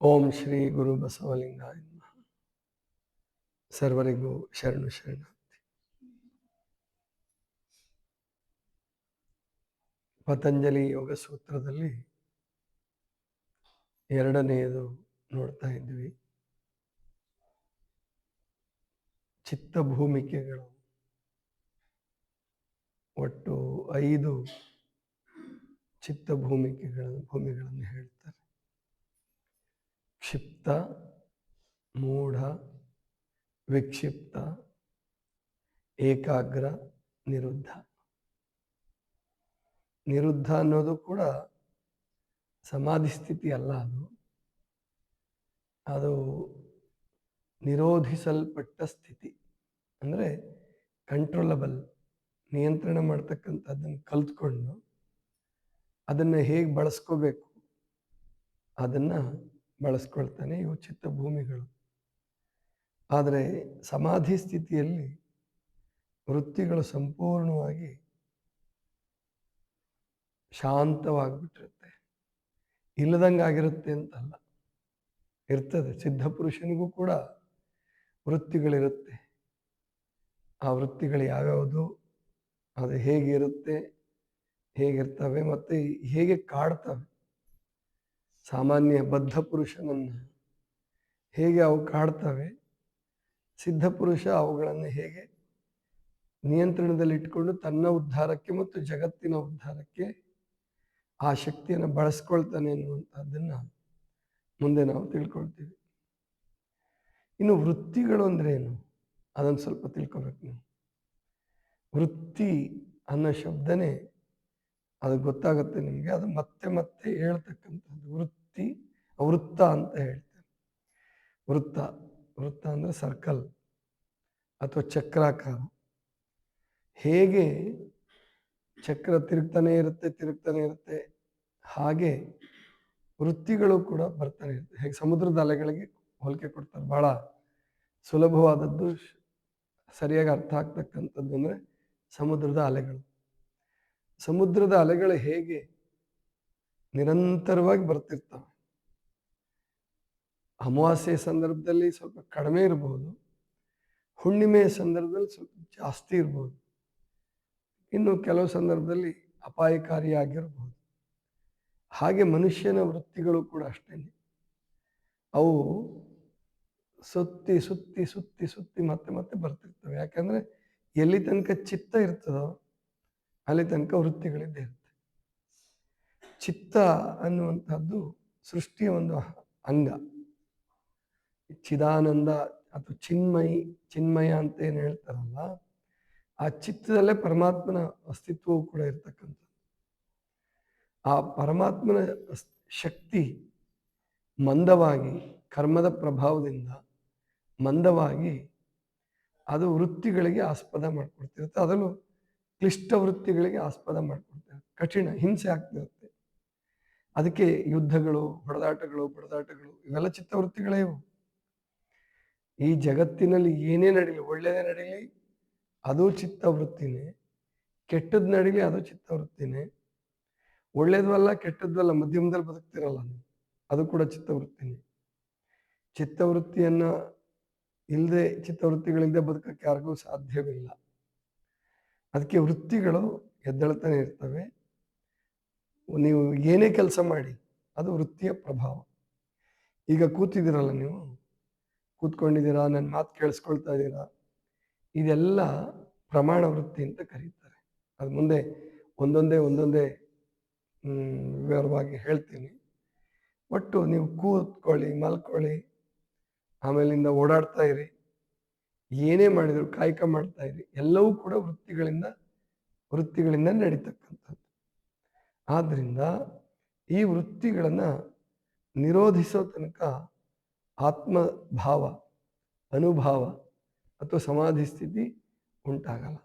ಓಂ ಶ್ರೀ ಗುರು ಬಸವಲಿಂಗಾಯ ನಮಃ. ಸರ್ವರಿಗೂ ಶರಣು ಶರಣ ಪತಂಜಲಿ ಯೋಗ ಸೂತ್ರದಲ್ಲಿ ಎರಡನೆಯದು ನೋಡ್ತಾ ಇದ್ವಿ. ಚಿತ್ತ ಭೂಮಿಕೆಗಳು ಒಟ್ಟು ಐದು ಚಿತ್ತ ಭೂಮಿಕೆಗಳನ್ನು ಭೂಮಿಗಳನ್ನು ಹೇಳ್ತಾರೆ. ಕ್ಷಿಪ್ತ, ಮೂಢ, ವಿಕ್ಷಿಪ್ತ, ಏಕಾಗ್ರ, ನಿರುದ್ಧ. ನಿರುದ್ಧ ಅನ್ನೋದು ಕೂಡ ಸಮಾಧಿ ಸ್ಥಿತಿ ಅಲ್ಲ ಅದು. ಅದು ನಿರೋಧಿಸಲ್ಪಟ್ಟ ಸ್ಥಿತಿ. ಅಂದರೆ ಕಂಟ್ರೋಲಬಲ್ ನಿಯಂತ್ರಣ ಮಾಡ್ತಕ್ಕಂಥದ್ದನ್ನು ಕಲ್ತ್ಕೊಂಡು ಅದನ್ನು ಹೇಗೆ ಬಳಸ್ಕೋಬೇಕು, ಅದನ್ನು ಬಳಸ್ಕೊಳ್ತಾನೆ ಇವು ಚಿತ್ತ ಭೂಮಿಗಳು. ಆದರೆ ಸಮಾಧಿ ಸ್ಥಿತಿಯಲ್ಲಿ ವೃತ್ತಿಗಳು ಸಂಪೂರ್ಣವಾಗಿ ಶಾಂತವಾಗಿಬಿಟ್ಟಿರುತ್ತೆ. ಇಲ್ಲದಂಗೆ ಆಗಿರುತ್ತೆ ಅಂತಲ್ಲ. ಇರ್ತದೆ. ಸಿದ್ಧ ಪುರುಷನಿಗೂ ಕೂಡ ವೃತ್ತಿಗಳಿರುತ್ತೆ. ಆ ವೃತ್ತಿಗಳು ಯಾವ್ಯಾವುದು, ಅದು ಹೇಗಿರುತ್ತೆ, ಹೇಗಿರ್ತವೆ, ಮತ್ತು ಹೇಗೆ ಕಾಡ್ತವೆ. ಸಾಮಾನ್ಯ ಬದ್ಧ ಪುರುಷನನ್ನು ಹೇಗೆ ಅವು ಕಾಡ್ತವೆ ಸಿದ್ಧಪುರುಷ ಅವುಗಳನ್ನು ಹೇಗೆ ನಿಯಂತ್ರಣದಲ್ಲಿಟ್ಟುಕೊಂಡು ತನ್ನ ಉದ್ಧಾರಕ್ಕೆ ಮತ್ತು ಜಗತ್ತಿನ ಉದ್ಧಾರಕ್ಕೆ ಆ ಶಕ್ತಿಯನ್ನು ಬಳಸ್ಕೊಳ್ತಾನೆ ಅನ್ನುವಂಥದ್ದನ್ನು ಮುಂದೆ ನಾವು ತಿಳ್ಕೊಳ್ತೀವಿ. ಇನ್ನು ವೃತ್ತಿಗಳು ಅಂದರೆ ಏನು? ಅದನ್ನು ಸ್ವಲ್ಪ ತಿಳ್ಕೊಬೇಕು ನೀವು. ವೃತ್ತಿ ಅನ್ನೋ ಶಬ್ದನೇ ಅದು ಗೊತ್ತಾಗುತ್ತೆ ನಿಮಗೆ. ಅದು ಮತ್ತೆ ಮತ್ತೆ ಹೇಳ್ತಕ್ಕಂಥದ್ದು ವೃತ್ತಿ, ವೃತ್ತ ಅಂತ ಹೇಳ್ತೇವೆ ವೃತ್ತ ವೃತ್ತ ಅಂದರೆ ಸರ್ಕಲ್ ಅಥವಾ ಚಕ್ರಾಕಾರ. ಹೇಗೆ ಚಕ್ರ ತಿರುಗ್ತಾನೆ ಇರುತ್ತೆ ತಿರುಗ್ತಾನೆ ಇರುತ್ತೆ, ಹಾಗೆ ವೃತ್ತಿಗಳು ಕೂಡ ಬರ್ತಾನೆ ಇರುತ್ತೆ. ಹೇಗೆ ಸಮುದ್ರದ ಅಲೆಗಳಿಗೆ ಹೋಲಿಕೆ ಕೊಡ್ತಾರೆ. ಬಹಳ ಸುಲಭವಾದದ್ದು ಸರಿಯಾಗಿ ಅರ್ಥ ಆಗ್ತಕ್ಕಂಥದ್ದು ಅಂದರೆ ಸಮುದ್ರದ ಅಲೆಗಳು. ಸಮುದ್ರದ ಅಲೆಗಳು ಹೇಗೆ ನಿರಂತರವಾಗಿ ಬರ್ತಿರ್ತವೆ? ಅಮಾವಾಸ್ಯೆ ಸಂದರ್ಭದಲ್ಲಿ ಸ್ವಲ್ಪ ಕಡಿಮೆ ಇರಬಹುದು ಹುಣ್ಣಿಮೆಯ ಸಂದರ್ಭದಲ್ಲಿ ಸ್ವಲ್ಪ ಜಾಸ್ತಿ ಇರ್ಬೋದು. ಇನ್ನು ಕೆಲವು ಸಂದರ್ಭದಲ್ಲಿ ಅಪಾಯಕಾರಿಯಾಗಿರಬಹುದು ಹಾಗೆ ಮನುಷ್ಯನ ವೃತ್ತಿಗಳು ಕೂಡ ಅಷ್ಟೇ ಅವು ಸುತ್ತಿ ಸುತ್ತಿ ಸುತ್ತಿ ಸುತ್ತಿ ಮತ್ತೆ ಮತ್ತೆ ಬರ್ತಿರ್ತವೆ. ಯಾಕಂದರೆ ಎಲ್ಲಿ ತನಕ ಚಿತ್ತ ಇರ್ತದೋ ಅಲ್ಲಿ ತನಕ ವೃತ್ತಿಗಳಿದ್ದೇ ಇರುತ್ತೆ. ಚಿತ್ತ ಅನ್ನುವಂಥದ್ದು ಸೃಷ್ಟಿಯ ಒಂದು ಅಂಗ. ಚಿದಾನಂದ ಅಥವಾ ಚಿನ್ಮಯಿ, ಚಿನ್ಮಯ ಅಂತ ಏನು ಹೇಳ್ತಾರಲ್ಲ, ಆ ಚಿತ್ತದಲ್ಲೇ ಪರಮಾತ್ಮನ ಅಸ್ತಿತ್ವವು ಕೂಡ ಇರ್ತಕ್ಕಂಥದ್ದು. ಆ ಪರಮಾತ್ಮನ ಶಕ್ತಿ ಮಂದವಾಗಿ, ಕರ್ಮದ ಪ್ರಭಾವದಿಂದ ಮಂದವಾಗಿ ಅದು ವೃತ್ತಿಗಳಿಗೆ ಆಸ್ಪದ ಮಾಡಿಕೊಡ್ತಿರುತ್ತೆ. ಅದರಲ್ಲೂ ಕ್ಲಿಷ್ಟ ವೃತ್ತಿಗಳಿಗೆ ಆಸ್ಪದ ಮಾಡ್ಕೊಡ್ತಾರೆ ಕಠಿಣ, ಹಿಂಸೆ ಆಗ್ತಿರುತ್ತೆ ಅದಕ್ಕೆ ಯುದ್ಧಗಳು, ಹೊಡೆದಾಟಗಳು, ಬಡದಾಟಗಳು, ಇವೆಲ್ಲ ಚಿತ್ತವೃತ್ತಿಗಳೇ ಇವು. ಈ ಜಗತ್ತಿನಲ್ಲಿ ಏನೇ ನಡೀಲಿ ಒಳ್ಳೆಯದೇ ನಡೀಲಿ, ಅದು ಚಿತ್ತವೃತ್ತಿನೇ ಕೆಟ್ಟದ್ದು ನಡೀಲಿ, ಅದು ಚಿತ್ತವೃತ್ತಿನೇ ಒಳ್ಳೇದ್ವಲ್ಲ ಕೆಟ್ಟದ್ದಲ್ಲ ಮಧ್ಯಮದಲ್ಲಿ ಬದುಕ್ತಿರಲ್ಲ ನೀವು. ಅದು ಕೂಡ ಚಿತ್ತವೃತ್ತಿನೇ ಚಿತ್ತವೃತ್ತಿಯನ್ನ ಇಲ್ಲದೆ ಚಿತ್ತವೃತ್ತಿಗಳಿಲ್ಲದೆ ಬದುಕಕ್ಕೆ ಯಾರಿಗೂ ಸಾಧ್ಯವಿಲ್ಲ. ಅದಕ್ಕೆ ವೃತ್ತಿಗಳು ಎದ್ದೇಳ್ತಾನೆ ಇರ್ತವೆ. ನೀವು ಏನೇ ಕೆಲಸ ಮಾಡಿ, ಅದು ವೃತ್ತಿಯ ಪ್ರಭಾವ. ಈಗ ಕೂತಿದ್ದೀರಲ್ಲ ನೀವು? ಕೂತ್ಕೊಂಡಿದ್ದೀರಾ? ನನ್ನ ಮಾತು ಕೇಳಿಸ್ಕೊಳ್ತಾ ಇದ್ದೀರಾ? ಇದೆಲ್ಲ ಪ್ರಮಾಣ ವೃತ್ತಿ ಅಂತ ಕರೀತಾರೆ. ಅದು ಮುಂದೆ ಒಂದೊಂದೇ ಒಂದೊಂದೇ ವಿವರವಾಗಿ ಹೇಳ್ತೀನಿ. ಒಟ್ಟು ನೀವು ಕೂತ್ಕೊಳ್ಳಿ, ಮಲ್ಕೊಳ್ಳಿ, ಆಮೇಲಿಂದ ಓಡಾಡ್ತಾ ಇರಿ. ಏನೇ ಮಾಡಿದ್ರು ಕಾಯಕ ಮಾಡ್ತಾ ಇರಿ. ಎಲ್ಲವೂ ಕೂಡ ವೃತ್ತಿಗಳಿಂದ ವೃತ್ತಿಗಳಿಂದ ನಡೀತಕ್ಕಂಥದ್ದು. ಆದ್ದರಿಂದ ಈ ವೃತ್ತಿಗಳನ್ನು ನಿರೋಧಿಸೋ ತನಕ ಆತ್ಮಭಾವ, ಅನುಭಾವ ಅಥವಾ ಸಮಾಧಿ ಸ್ಥಿತಿ ಉಂಟಾಗಲ್ಲ.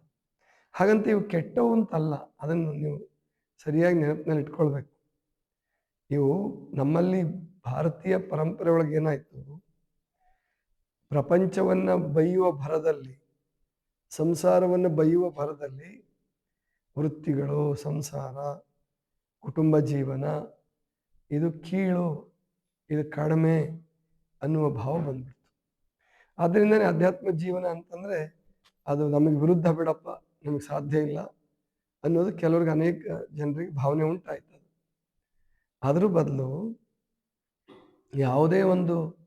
ಹಾಗಂತ ಇವು ಕೆಟ್ಟವು ಅಂತಲ್ಲ, ಅದನ್ನು ನೀವು ಸರಿಯಾಗಿ ನೆನಪಿನಲ್ಲಿ ಇಟ್ಕೊಳ್ಬೇಕು. ಇವು ನಮ್ಮಲ್ಲಿ ಭಾರತೀಯ ಪರಂಪರೆ ಒಳಗೆ ಏನಾಯ್ತು? ಪ್ರಪಂಚವನ್ನ ಬೈಯುವ ಭರದಲ್ಲಿ, ಸಂಸಾರವನ್ನು ಬೈಯುವ ಭರದಲ್ಲಿ ವೃತ್ತಿಗಳು, ಸಂಸಾರ, ಕುಟುಂಬ ಜೀವನ, ಇದು ಕೀಳು, ಇದು ಕಡಿಮೆ ಅನ್ನುವ ಭಾವ ಬಂದ್ಬಿಡ್ತು. ಆದ್ದರಿಂದನೇ ಅಧ್ಯಾತ್ಮ ಜೀವನ ಅಂತಂದರೆ ಅದು ನಮಗೆ ವಿರುದ್ಧ ಬಿಡಪ್ಪ, ನಮಗೆ ಸಾಧ್ಯ ಇಲ್ಲ ಅನ್ನೋದು ಕೆಲವ್ರಿಗೆ ಅನೇಕ ಜನರಿಗೆ ಭಾವನೆ ಉಂಟಾಯ್ತದೆ. ಅದರ ಅದ್ರ ಬದಲು ಯಾವುದೇ ಒಂದು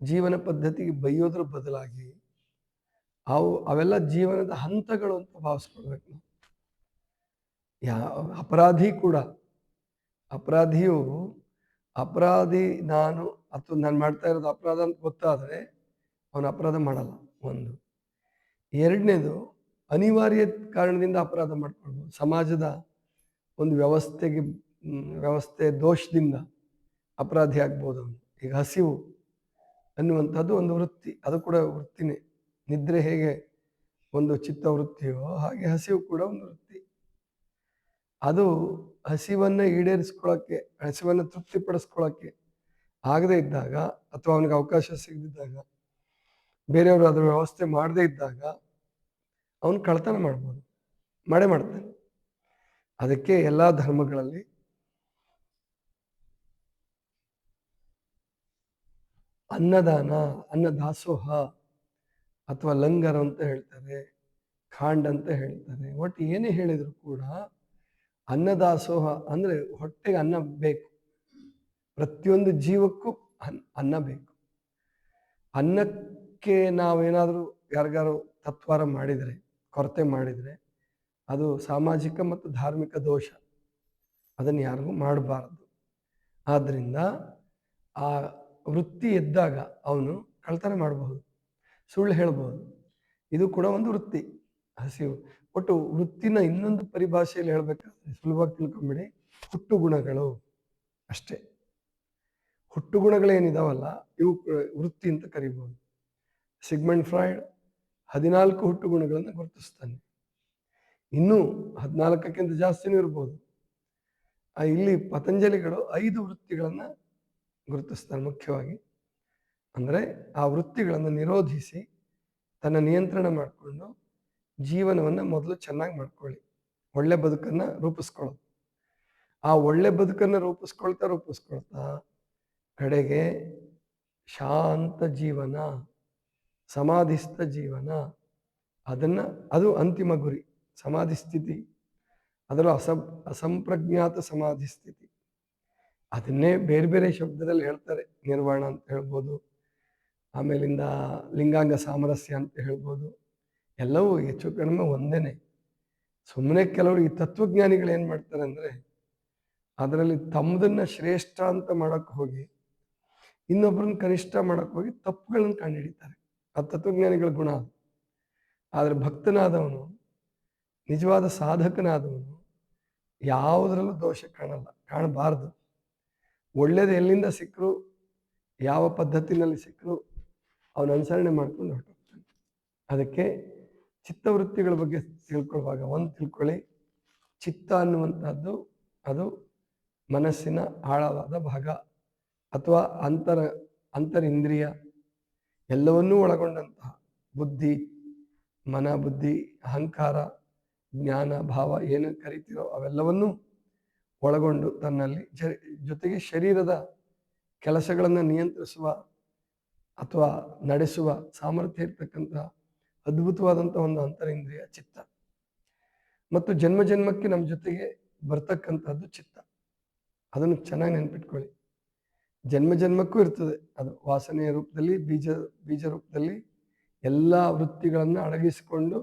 ಜೀವನ ಪದ್ಧತಿಗೆ ಬೈಯೋದ್ರ ಬದಲಾಗಿ ಅವು ಅವೆಲ್ಲ ಜೀವನದ ಹಂತಗಳು ಅಂತ ಭಾವಿಸ್ಕೊಳ್ಬೇಕು ನಾವು. ಯಾವ ಅಪರಾಧಿ ಕೂಡ, ಅಪರಾಧಿಯು ಅಪರಾಧಿ ನಾನು ಅಥವಾ ನಾನು ಮಾಡ್ತಾ ಇರೋದು ಅಪರಾಧ ಅಂತ ಗೊತ್ತಾದರೆ ಅವನು ಅಪರಾಧ ಮಾಡಲ್ಲ, ಒಂದು. ಎರಡನೇದು, ಅನಿವಾರ್ಯ ಕಾರಣದಿಂದ ಅಪರಾಧ ಮಾಡ್ಕೊಳ್ಬೋದು. ಸಮಾಜದ ಒಂದು ವ್ಯವಸ್ಥೆಗೆ, ವ್ಯವಸ್ಥೆ ದೋಷದಿಂದ ಅಪರಾಧಿ ಆಗ್ಬೋದು ಈಗ ಹಸಿವು ಅನ್ನುವಂಥದ್ದು ಒಂದು ವೃತ್ತಿ. ಅದು ಕೂಡ ವೃತ್ತಿನೇ. ನಿದ್ರೆ ಹೇಗೆ ಒಂದು ಚಿತ್ತ ವೃತ್ತಿಯೋ ಹಾಗೆ ಹಸಿವು ಕೂಡ ಒಂದು ವೃತ್ತಿ. ಅದು ಹಸಿವನ್ನು ಈಡೇರಿಸ್ಕೊಳ್ಳೋಕ್ಕೆ ಹಸಿವನ್ನು ತೃಪ್ತಿಪಡಿಸ್ಕೊಳ್ಳೋಕ್ಕೆ ಆಗದೇ ಇದ್ದಾಗ ಅಥವಾ ಅವನಿಗೆ ಅವಕಾಶ ಸಿಗದಿದ್ದಾಗ, ಬೇರೆಯವರು ಅದರ ವ್ಯವಸ್ಥೆ ಮಾಡದೇ ಇದ್ದಾಗ ಅವನು ಕಳ್ತನ ಮಾಡ್ಬೋದು, ಮಾಡೇ ಮಾಡ್ತಾನೆ. ಅದಕ್ಕೆ ಎಲ್ಲ ಧರ್ಮಗಳಲ್ಲಿ ಅನ್ನದಾನ, ಅನ್ನದಾಸೋಹ ಅಥವಾ ಲಂಗರ್ ಅಂತ ಹೇಳ್ತಾರೆ, ಖಾಂಡ್ ಅಂತ ಹೇಳ್ತಾರೆ. ಒಟ್ಟು ಏನೇ ಹೇಳಿದ್ರು ಕೂಡ ಅನ್ನದಾಸೋಹ ಅಂದ್ರೆ ಹೊಟ್ಟೆಗೆ ಅನ್ನ ಬೇಕು. ಪ್ರತಿಯೊಂದು ಜೀವಕ್ಕೂ ಅನ್, ಅನ್ನ ಬೇಕು. ಅನ್ನಕ್ಕೆ ನಾವೇನಾದರೂ ಯಾರಿಗಾರು ತತ್ವಾರ ಮಾಡಿದರೆ, ಕೊರತೆ ಮಾಡಿದರೆ, ಅದು ಸಾಮಾಜಿಕ ಮತ್ತು ಧಾರ್ಮಿಕ ದೋಷ. ಅದನ್ನು ಯಾರಿಗೂ ಮಾಡಬಾರದು. ಆದ್ದರಿಂದ ಆ ವೃತ್ತಿ ಎದ್ದಾಗ ಅವನು ಕಳ್ತನ ಮಾಡಬಹುದು, ಸುಳ್ಳು ಹೇಳಬಹುದು. ಇದು ಕೂಡ ಒಂದು ವೃತ್ತಿ, ಹಸಿವು. ಒಟ್ಟು ವೃತ್ತಿನ ಇನ್ನೊಂದು ಪರಿಭಾಷೆಯಲ್ಲಿ ಹೇಳ್ಬೇಕಾದ್ರೆ ಸುಲಭವಾಗಿ ತಿಳ್ಕೊಂಬಿಡಿ ಹುಟ್ಟು ಗುಣಗಳು ಅಷ್ಟೇ. ಹುಟ್ಟು ಗುಣಗಳೇನಿದಾವಲ್ಲ ಇವು ವೃತ್ತಿ ಅಂತ ಕರಿಬಹುದು. ಸಿಗ್ಮೆಂಟ್ ಫ್ರಾಯ್ಡ್ ಹದಿನಾಲ್ಕು ಹುಟ್ಟು ಗುಣಗಳನ್ನು ಗುರುತಿಸ್ತಾನೆ. ಇನ್ನೂ ಹದಿನಾಲ್ಕಕ್ಕಿಂತ ಜಾಸ್ತಿನೂ ಇರ್ಬೋದು. ಇಲ್ಲಿ ಪತಂಜಲಿಗಳು ಐದು ವೃತ್ತಿಗಳನ್ನ ಗುರುತಿಸ್ತಾನೆ ಮುಖ್ಯವಾಗಿ. ಅಂದರೆ ಆ ವೃತ್ತಿಗಳನ್ನು ನಿರೋಧಿಸಿ ತನ್ನ ನಿಯಂತ್ರಣ ಮಾಡಿಕೊಂಡು ಜೀವನವನ್ನು ಮೊದಲು ಚೆನ್ನಾಗಿ ಮಾಡ್ಕೊಳ್ಳಿ. ಒಳ್ಳೆ ಬದುಕನ್ನು ರೂಪಿಸ್ಕೊಳ್ಳೋದು. ಆ ಒಳ್ಳೆ ಬದುಕನ್ನು ರೂಪಿಸ್ಕೊಳ್ತಾ ರೂಪಿಸ್ಕೊಳ್ತಾ ಕಡೆಗೆ ಶಾಂತ ಜೀವನ, ಸಮಾಧಿಸ್ಥ ಜೀವನ, ಅದನ್ನು ಅದು ಅಂತಿಮ ಗುರಿ. ಸಮಾಧಿ ಸ್ಥಿತಿ ಅದರ ಅಸ, ಅಸಂಪ್ರಜ್ಞಾತ ಸಮಾಧಿ ಸ್ಥಿತಿ ಅದನ್ನೇ ಬೇರೆ ಬೇರೆ ಶಬ್ದದಲ್ಲಿ ಹೇಳ್ತಾರೆ. ನಿರ್ವಾಣ ಅಂತ ಹೇಳ್ಬೋದು. ಆಮೇಲಿಂದ ಲಿಂಗಾಂಗ ಸಾಮರಸ್ಯ ಅಂತ ಹೇಳ್ಬೋದು. ಎಲ್ಲವೂ ಹೆಚ್ಚು ಕಡಿಮೆ ಒಂದೇನೆ. ಸುಮ್ಮನೆ ಕೆಲವರು ಈ ತತ್ವಜ್ಞಾನಿಗಳು ಏನು ಮಾಡ್ತಾರೆ ಅಂದರೆ, ಅದರಲ್ಲಿ ತಮ್ಮದನ್ನು ಶ್ರೇಷ್ಠ ಅಂತ ಮಾಡೋಕ್ಕೆ ಹೋಗಿ ಇನ್ನೊಬ್ಬರನ್ನ ಕನಿಷ್ಠ ಮಾಡೋಕ್ಕೆ ಹೋಗಿ ತಪ್ಪುಗಳನ್ನು ಕಂಡುಹಿಡಿತಾರೆ. ಆ ತತ್ವಜ್ಞಾನಿಗಳ ಗುಣ ಆದರೆ ಭಕ್ತನಾದವನು, ನಿಜವಾದ ಸಾಧಕನಾದವನು, ಯಾವುದರಲ್ಲೂ ದೋಷ ಕಾಣಲ್ಲ, ಕಾಣಬಾರದು. ಒಳ್ಳೇದು ಎಲ್ಲಿಂದ ಸಿಕ್ಕರು, ಯಾವ ಪದ್ಧತಿನಲ್ಲಿ ಸಿಕ್ಕರು, ಅವನ ಅನುಸರಣೆ ಮಾಡ್ಕೊಂಡು ಹೊರಟೋಗ್ತಾನೆ ಅದಕ್ಕೆ ಚಿತ್ತವೃತ್ತಿಗಳ ಬಗ್ಗೆ ತಿಳ್ಕೊಳ್ಳುವಾಗ ಒಂದು ತಿಳ್ಕೊಳ್ಳಿ. ಚಿತ್ತ ಅನ್ನುವಂಥದ್ದು ಅದು ಮನಸ್ಸಿನ ಆಳವಾದ ಭಾಗ ಅಥವಾ ಅಂತರ, ಅಂತರಿಂದ್ರಿಯ ಎಲ್ಲವನ್ನೂ ಒಳಗೊಂಡಂತಹ ಬುದ್ಧಿ ಮನ ಬುದ್ಧಿ ಅಹಂಕಾರ, ಜ್ಞಾನ, ಭಾವ, ಏನು ಕರಿತೀರೋ ಅವೆಲ್ಲವನ್ನೂ ಒಳಗೊಂಡು ತನ್ನಲ್ಲಿ ಜೊತೆಗೆ ಶರೀರದ ಕೆಲಸಗಳನ್ನು ನಿಯಂತ್ರಿಸುವ ಅಥವಾ ನಡೆಸುವ ಸಾಮರ್ಥ್ಯ ಇರ್ತಕ್ಕಂತಹ ಅದ್ಭುತವಾದಂಥ ಒಂದು ಅಂತರಿಂದ್ರಿಯ ಚಿತ್ತ. ಮತ್ತು ಜನ್ಮ ಜನ್ಮಕ್ಕೆ ನಮ್ಮ ಜೊತೆಗೆ ಬರ್ತಕ್ಕಂಥದ್ದು ಚಿತ್ತ. ಅದನ್ನು ಚೆನ್ನಾಗಿ ನೆನ್ಪಿಟ್ಕೊಳ್ಳಿ. ಜನ್ಮ ಜನ್ಮಕ್ಕೂ ಇರ್ತದೆ. ಅದು ವಾಸನೆಯ ರೂಪದಲ್ಲಿ, ಬೀಜ ಬೀಜ ರೂಪದಲ್ಲಿ ಎಲ್ಲ ವೃತ್ತಿಗಳನ್ನು ಅಡಗಿಸಿಕೊಂಡು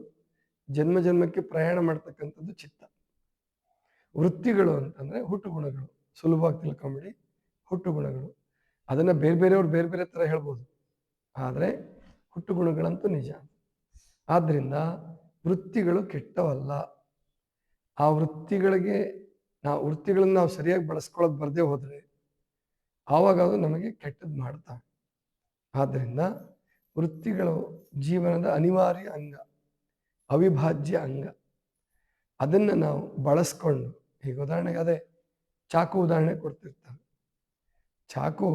ಜನ್ಮ ಜನ್ಮಕ್ಕೆ ಪ್ರಯಾಣ ಮಾಡ್ತಕ್ಕಂಥದ್ದು ಚಿತ್ತ. ವೃತ್ತಿಗಳು ಅಂತಂದರೆ ಹುಟ್ಟು ಗುಣಗಳು ಸುಲಭವಾಗಿ ತಿಳ್ಕೊಂಬಿಡಿ ಹುಟ್ಟು ಗುಣಗಳು ಅದನ್ನು ಬೇರೆ ಬೇರೆಯವ್ರು ಬೇರೆ ಬೇರೆ ಥರ ಹೇಳ್ಬೋದು. ಆದರೆ ಹುಟ್ಟು ಗುಣಗಳಂತೂ ನಿಜ. ಆದ್ದರಿಂದ ವೃತ್ತಿಗಳು ಕೆಟ್ಟವಲ್ಲ. ಆ ವೃತ್ತಿಗಳಿಗೆ ನಾವು, ವೃತ್ತಿಗಳನ್ನು ನಾವು ಸರಿಯಾಗಿ ಬಳಸ್ಕೊಳ್ಳೋದು ಬರದೇ ಹೋದರೆ ಆವಾಗ ಅದು ನಮಗೆ ಕೆಟ್ಟದ್ದು ಮಾಡ್ತಾ. ಆದ್ದರಿಂದ ವೃತ್ತಿಗಳು ಜೀವನದ ಅನಿವಾರ್ಯ ಅಂಗ, ಅವಿಭಾಜ್ಯ ಅಂಗ. ಅದನ್ನು ನಾವು ಬಳಸ್ಕೊಂಡು ಈಗ ಉದಾಹರಣೆಗೆ ಅದೇ ಚಾಕು ಉದಾಹರಣೆ ಕೊಡ್ತಿರ್ತಾರೆ. ಚಾಕು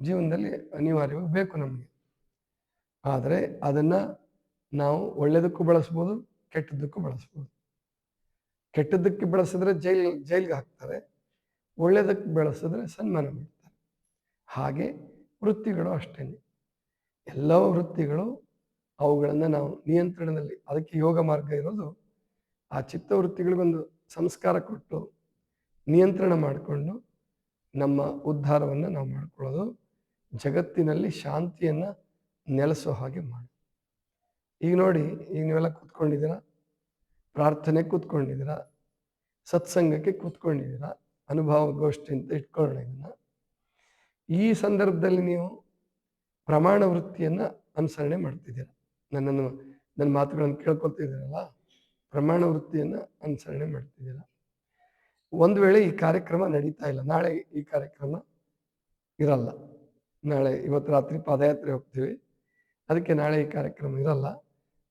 ಜೀವನದಲ್ಲಿ ಅನಿವಾರ್ಯವಾಗಿ ಬೇಕು ನಮಗೆ. ಆದರೆ ಅದನ್ನು ನಾವು ಒಳ್ಳೆಯದಕ್ಕೂ ಬಳಸ್ಬೋದು, ಕೆಟ್ಟದ್ದಕ್ಕೂ ಬಳಸ್ಬೋದು. ಕೆಟ್ಟದ್ದಕ್ಕೆ ಬಳಸಿದ್ರೆ ಜೈಲ್, ಜೈಲಿಗೆ ಹಾಕ್ತಾರೆ. ಒಳ್ಳೆಯದಕ್ಕೆ ಬಳಸಿದ್ರೆ ಸನ್ಮಾನ ಮಾಡ್ತಾರೆ. ಹಾಗೆ ವೃತ್ತಿಗಳು ಅಷ್ಟೇ ಎಲ್ಲ ವೃತ್ತಿಗಳು ಅವುಗಳನ್ನು ನಾವು ನಿಯಂತ್ರಣದಲ್ಲಿ, ಅದಕ್ಕೆ ಯೋಗ ಮಾರ್ಗ ಇರೋದು ಆ ಚಿತ್ತವೃತ್ತಿಗಳಿಗೊಂದು ಸಂಸ್ಕಾರ ಕೊಟ್ಟು ನಿಯಂತ್ರಣ ಮಾಡಿಕೊಂಡು ನಮ್ಮ ಉದ್ಧಾರವನ್ನು ನಾವು ಮಾಡಿಕೊಳ್ಳೋದು, ಜಗತ್ತಿನಲ್ಲಿ ಶಾಂತಿಯನ್ನು ನೆಲೆಸೋ ಹಾಗೆ ಮಾಡಿ. ಈಗ ನೋಡಿ, ಈಗ ನೀವೆಲ್ಲ ಕೂತ್ಕೊಂಡಿದ್ದೀರಾ? ಪ್ರಾರ್ಥನೆ ಕೂತ್ಕೊಂಡಿದ್ದೀರಾ? ಸತ್ಸಂಗಕ್ಕೆ ಕೂತ್ಕೊಂಡಿದ್ದೀರಾ? ಅನುಭವ ಗೋಷ್ಠಿ ಅಂತ ಇಟ್ಕೊಳ್ಳೋಣ ಇದನ್ನ. ಈ ಸಂದರ್ಭದಲ್ಲಿ ನೀವು ಪ್ರಮಾಣ ವೃತ್ತಿಯನ್ನು ಅನುಸರಣೆ ಮಾಡ್ತಿದ್ದೀರ? ನನ್ನನ್ನು, ನನ್ನ ಮಾತುಗಳನ್ನು ಕೇಳ್ಕೊಳ್ತಿದ್ದೀರಲ್ಲ? ಪ್ರಮಾಣ ವೃತ್ತಿಯನ್ನು ಅನುಸರಣೆ ಮಾಡ್ತಿದ್ದೀರ? ಒಂದು ವೇಳೆ ಈ ಕಾರ್ಯಕ್ರಮ ನಡೀತಾ ಇಲ್ಲ, ನಾಳೆ ಈ ಕಾರ್ಯಕ್ರಮ ಇರಲ್ಲ. ನಾಳೆ ಇವತ್ತು ರಾತ್ರಿ ಪಾದಯಾತ್ರೆ ಹೋಗ್ತೀವಿ, ಅದಕ್ಕೆ ನಾಳೆ ಈ ಕಾರ್ಯಕ್ರಮ ಇರಲ್ಲ.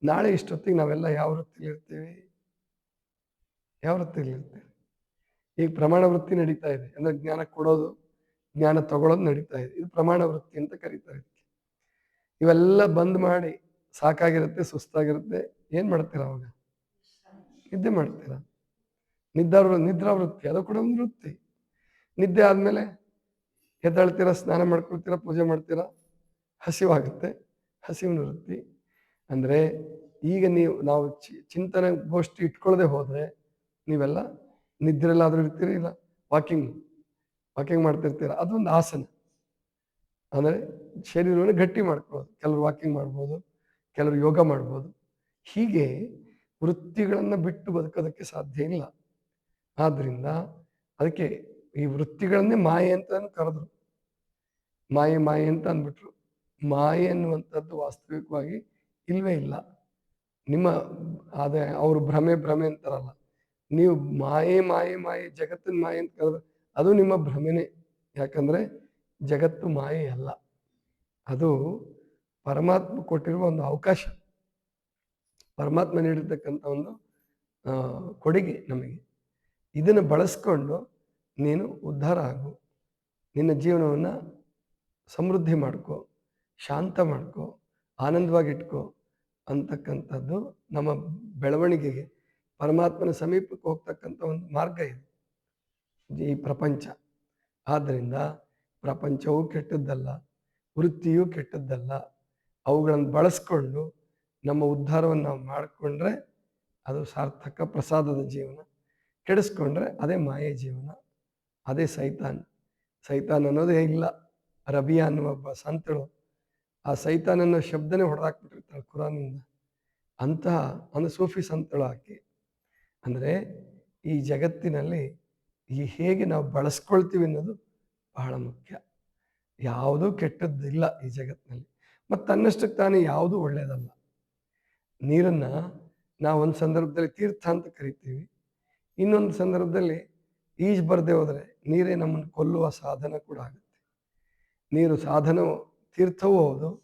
ನಾಳೆ ಇಷ್ಟೊತ್ತಿಗೆ ನಾವೆಲ್ಲ ಯಾವ ವೃತ್ತಿಲಿರ್ತೀವಿ ಯಾವ ವೃತ್ತಿಯಲ್ಲಿ ಇರ್ತೀವಿ ಈಗ ಪ್ರಮಾಣ ವೃತ್ತಿ ನಡೀತಾ ಇದೆ, ಅಂದರೆ ಜ್ಞಾನ ಕೊಡೋದು, ಜ್ಞಾನ ತಗೊಳ್ಳೋದು ನಡೀತಾ ಇದೆ. ಇದು ಪ್ರಮಾಣ ವೃತ್ತಿ ಅಂತ ಕರೀತಾರೆ ಇವೆಲ್ಲ ಬಂದ್ ಮಾಡಿ, ಸಾಕಾಗಿರುತ್ತೆ, ಸುಸ್ತಾಗಿರುತ್ತೆ, ಏನು ಮಾಡ್ತೀರ ಅವಾಗ? ನಿದ್ದೆ ಮಾಡ್ತೀರಾ ನಿದ್ರಾ ವೃತ್ತಿ ಅದು ಕೂಡ ಒಂದು ವೃತ್ತಿ ನಿದ್ದೆ ಆದಮೇಲೆ ಎದ್ದಾಳ್ತೀರಾ, ಸ್ನಾನ ಮಾಡ್ಕೊಳ್ತೀರ, ಪೂಜೆ ಮಾಡ್ತೀರ, ಹಸಿವಾಗುತ್ತೆ ಹಸಿವಿನ ವೃತ್ತಿ ಅಂದ್ರೆ ಈಗ ನೀವು, ನಾವು ಚಿ- ಚಿಂತನೆ ಗೋಷ್ಠಿ ಇಟ್ಕೊಳ್ಳದೆ ಹೋದರೆ ನೀವೆಲ್ಲ ನಿದ್ರೆಲ್ಲಾದ್ರೂ ಇರ್ತೀರಿ ಇಲ್ಲ, ವಾಕಿಂಗ್ ವಾಕಿಂಗ್ ಮಾಡ್ತಿರ್ತೀರ, ಅದೊಂದು ಆಸನ. ಅಂದರೆ ಶರೀರವನ್ನು ಗಟ್ಟಿ ಮಾಡ್ಕೊಳ್ಳೋದು. ಕೆಲವರು ವಾಕಿಂಗ್ ಮಾಡ್ಬೋದು, ಕೆಲವರು ಯೋಗ ಮಾಡ್ಬೋದು. ಹೀಗೆ ವೃತ್ತಿಗಳನ್ನು ಬಿಟ್ಟು ಬದುಕೋದಕ್ಕೆ ಸಾಧ್ಯ ಇಲ್ಲ. ಆದ್ದರಿಂದ ಅದಕ್ಕೆ ಈ ವೃತ್ತಿಗಳನ್ನೇ ಮಾಯೆ ಅಂತ ಕರೆದ್ರು. ಮಾಯೆ ಮಾಯೆ ಅಂತ ಅಂದ್ಬಿಟ್ರು. ಮಾಯೆ ಅನ್ನುವಂಥದ್ದು ವಾಸ್ತವಿಕವಾಗಿ ಇಲ್ಲವೇ ಇಲ್ಲ. ನಿಮ್ಮ ಅದೇ ಅವರು ಭ್ರಮೆ ಭ್ರಮೆ ಅಂತಾರಲ್ಲ. ನೀವು ಮಾಯೆ ಮಾಯೆ ಮಾಯೆ, ಜಗತ್ತಿನ ಮಾಯೆ ಅಂತ ಕರೆದ್ರೆ ಅದು ನಿಮ್ಮ ಭ್ರಮೆನೇ. ಯಾಕಂದರೆ ಜಗತ್ತು ಮಾಯೆ ಅಲ್ಲ. ಅದು ಪರಮಾತ್ಮ ಕೊಟ್ಟಿರುವ ಒಂದು ಅವಕಾಶ. ಪರಮಾತ್ಮ ನೀಡಿರ್ತಕ್ಕಂಥ ಒಂದು ಕೊಡುಗೆ ನಮಗೆ. ಇದನ್ನು ಬಳಸ್ಕೊಂಡು ನೀನು ಉದ್ಧಾರ ಆಗು. ನಿನ್ನ ಜೀವನವನ್ನು ಸಮೃದ್ಧಿ ಮಾಡ್ಕೋ, ಶಾಂತ ಮಾಡ್ಕೋ, ಆನಂದವಾಗಿಟ್ಕೋ ಅಂತಕ್ಕಂಥದ್ದು ನಮ್ಮ ಬೆಳವಣಿಗೆಗೆ, ಪರಮಾತ್ಮನ ಸಮೀಪಕ್ಕೆ ಹೋಗ್ತಕ್ಕಂಥ ಒಂದು ಮಾರ್ಗ ಇದು. ಈ ಪ್ರಪಂಚ. ಆದ್ದರಿಂದ ಪ್ರಪಂಚವೂ ಕೆಟ್ಟದ್ದಲ್ಲ, ವೃತ್ತಿಯೂ ಕೆಟ್ಟದ್ದಲ್ಲ. ಅವುಗಳನ್ನು ಬಳಸ್ಕೊಂಡು ನಮ್ಮ ಉದ್ಧಾರವನ್ನು ನಾವು ಮಾಡಿಕೊಂಡ್ರೆ ಅದು ಸಾರ್ಥಕ ಪ್ರಸಾದದ ಜೀವನ. ಕೆಡಿಸ್ಕೊಂಡ್ರೆ ಅದೇ ಮಾಯೆ ಜೀವನ. ಅದೇ ಸೈತಾನ್. ಸೈತಾನ್ ಅನ್ನೋದೇ ಇಲ್ಲ, ರಬಿಯಾ ಅನ್ನುವ ಒಬ್ಬ ಸಂತಳು. ಆ ಸೈತಾನ್ ಅನ್ನೋ ಶಬ್ದನೇ ಹೊಡೆದಾಕ್ಬಿಟ್ಟಿರ್ತಾಳೆ ಕುರಾನಿಂದ ಅಂತಹ ಒಂದು ಸೂಫಿ ಸಂತಳು ಆಕೆ. ಅಂದರೆ ಈ ಜಗತ್ತಿನಲ್ಲಿ ಈ ಹೇಗೆ ನಾವು ಬಳಸ್ಕೊಳ್ತೀವಿ ಅನ್ನೋದು ಬಹಳ ಮುಖ್ಯ. ಯಾವುದೂ ಕೆಟ್ಟದ್ದಿಲ್ಲ ಈ ಜಗತ್ತಿನಲ್ಲಿ ಮತ್ತು ತನ್ನಷ್ಟಕ್ಕೆ ತಾನೇ ಯಾವುದೂ ಒಳ್ಳೆಯದಲ್ಲ ನೀರನ್ನು ನಾವು ಒಂದು ಸಂದರ್ಭದಲ್ಲಿ ತೀರ್ಥ ಅಂತ ಕರಿತೀವಿ. ಇನ್ನೊಂದು ಸಂದರ್ಭದಲ್ಲಿ ಈಜ್ ಬರದೆ ಹೋದರೆ ನೀರೇ ನಮ್ಮನ್ನು ಕೊಲ್ಲುವ ಸಾಧನ ಕೂಡ ಆಗುತ್ತೆ. ನೀರು ಸಾಧನವೂ ತೀರ್ಥವೂ ಹೌದು.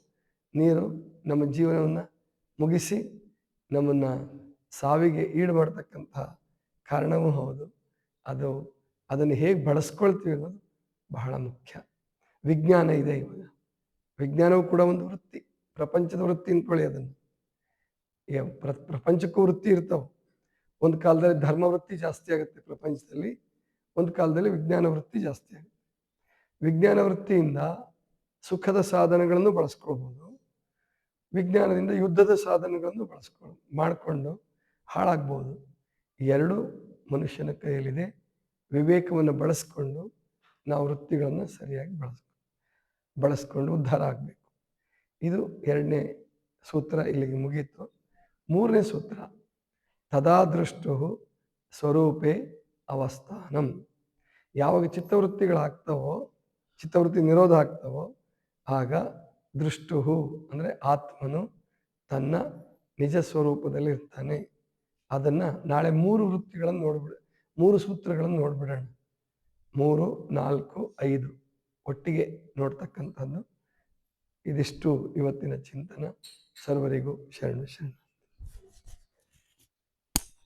ನೀರು ನಮ್ಮ ಜೀವನವನ್ನು ಮುಗಿಸಿ ನಮ್ಮನ್ನು ಸಾವಿಗೆ ಈಡು ಮಾಡ್ತಕ್ಕಂಥ ಕಾರಣವೂ ಹೌದು. ಅದು ಅದನ್ನು ಹೇಗೆ ಬಳಸ್ಕೊಳ್ತೀವಿ ಅನ್ನೋದು ಬಹಳ ಮುಖ್ಯ. ವಿಜ್ಞಾನ ಇದೆ ಇವಾಗ. ವಿಜ್ಞಾನವು ಕೂಡ ಒಂದು ವೃತ್ತಿ. ಪ್ರಪಂಚದ ವೃತ್ತಿ ಅಂದ್ಕೊಳ್ಳಿ ಅದನ್ನು. ಪ್ರ, ಪ್ರಪಂಚಕ್ಕೂ ವೃತ್ತಿ ಇರ್ತಾವೆ. ಒಂದು ಕಾಲದಲ್ಲಿ ಧರ್ಮ ವೃತ್ತಿ ಜಾಸ್ತಿ ಆಗುತ್ತೆ ಪ್ರಪಂಚದಲ್ಲಿ, ಒಂದು ಕಾಲದಲ್ಲಿ ವಿಜ್ಞಾನ ವೃತ್ತಿ ಜಾಸ್ತಿ ಆಗುತ್ತೆ. ವಿಜ್ಞಾನ ವೃತ್ತಿಯಿಂದ ಸುಖದ ಸಾಧನಗಳನ್ನು ಬಳಸ್ಕೊಳ್ಬೋದು. ವಿಜ್ಞಾನದಿಂದ ಯುದ್ಧದ ಸಾಧನಗಳನ್ನು ಬಳಸ್ಕೊ, ಮಾಡಿಕೊಂಡು ಹಾಳಾಗ್ಬೋದು. ಎರಡು ಮನುಷ್ಯನ ಕೈಯಲ್ಲಿದೆ. ವಿವೇಕವನ್ನು ಬಳಸ್ಕೊಂಡು ನಾವು ವೃತ್ತಿಗಳನ್ನು ಸರಿಯಾಗಿ ಬಳಸ್ಕೊ ಬಳಸ್ಕೊಂಡು ಉದ್ಧಾರ ಆಗಬೇಕು. ಇದು ಎರಡನೇ ಸೂತ್ರ ಇಲ್ಲಿಗೆ ಮುಗೀತು. ಮೂರನೇ ಸೂತ್ರ ತದಾದೃಷ್ಟು ಸ್ವರೂಪೇ ಅವಸ್ಥಾನಂ. ಯಾವಾಗ ಚಿತ್ತವೃತ್ತಿಗಳಾಗ್ತವೋ, ಚಿತ್ತವೃತ್ತಿ ನಿರೋಧ ಆಗ್ತವೋ, ಆಗ ದೃಷ್ಟು ಅಂದರೆ ಆತ್ಮನು ತನ್ನ ನಿಜ ಸ್ವರೂಪದಲ್ಲಿ ಇರ್ತಾನೆ ಅದನ್ನು ನಾಳೆ ಮೂರು ವೃತ್ತಿಗಳನ್ನು ನೋಡ್ಬಿಡ, ಮೂರು ಸೂತ್ರಗಳನ್ನು ನೋಡ್ಬಿಡೋಣ. ಮೂರು, ನಾಲ್ಕು, ಐದು. ಒಟ್ಟಿಗೆ ನೋಡ್ತಕ್ಕಂಥದ್ದು ಇದಿಷ್ಟು ಇವತ್ತಿನ ಚಿಂತನ. ಸರ್ವರಿಗೂ ಶರಣು ಶರಣ.